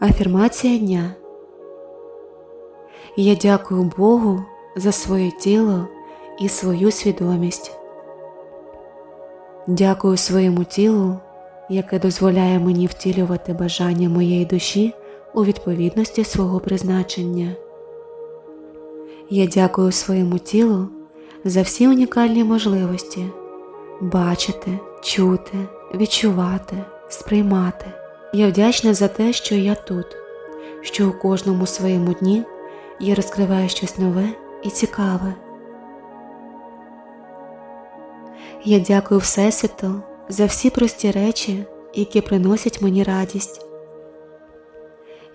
Афірмація дня. Я дякую Богу за своє тіло і свою свідомість. Дякую своєму тілу, яке дозволяє мені втілювати бажання моєї душі у відповідності свого призначення. Я дякую своєму тілу за всі унікальні можливості бачити, чути, відчувати, сприймати. Я вдячна за те, що я тут, що у кожному своєму дні я розкриваю щось нове і цікаве. Я дякую Всесвіту за всі прості речі, які приносять мені радість.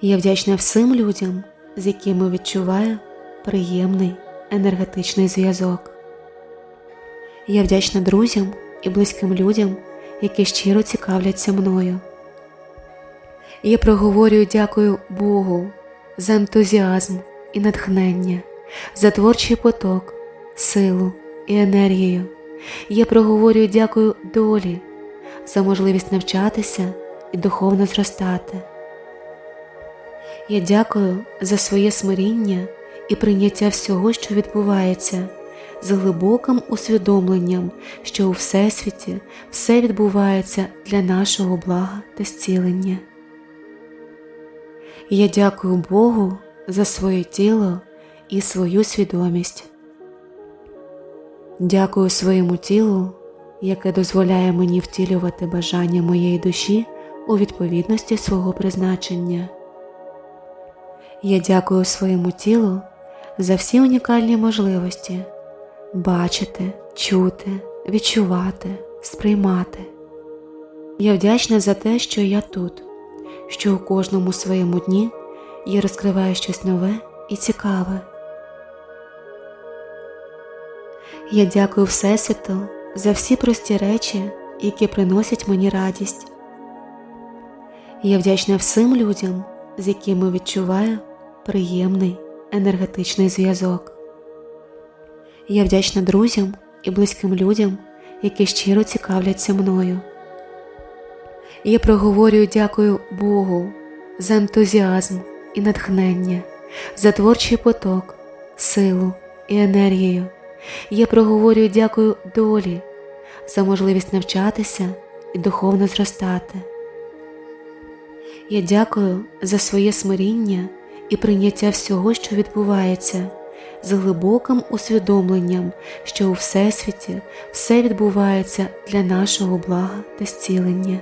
Я вдячна всім людям, з якими відчуваю приємний енергетичний зв'язок. Я вдячна друзям і близьким людям, які щиро цікавляться мною. Я проговорюю дякую Богу за ентузіазм і натхнення, за творчий поток, силу і енергію. Я проговорюю дякую долі за можливість навчатися і духовно зростати. Я дякую за своє смиріння і прийняття всього, що відбувається, з глибоким усвідомленням, що у Всесвіті все відбувається для нашого блага та зцілення. Я дякую Богу за своє тіло і свою свідомість. Дякую своєму тілу, яке дозволяє мені втілювати бажання моєї душі у відповідності свого призначення. Я дякую своєму тілу за всі унікальні можливості бачити, чути, відчувати, сприймати. Я вдячна за те, що я тут, що у кожному своєму дні я розкриваю щось нове і цікаве. Я дякую Всесвіту за всі прості речі, які приносять мені радість. Я вдячна всім людям, з якими відчуваю приємний енергетичний зв'язок. Я вдячна друзям і близьким людям, які щиро цікавляться мною. Я проговорюю дякую Богу за ентузіазм і натхнення, за творчий поток, силу і енергію. Я проговорюю дякую долі за можливість навчатися і духовно зростати. Я дякую за своє смиріння і прийняття всього, що відбувається, з глибоким усвідомленням, що у Всесвіті все відбувається для нашого блага та зцілення.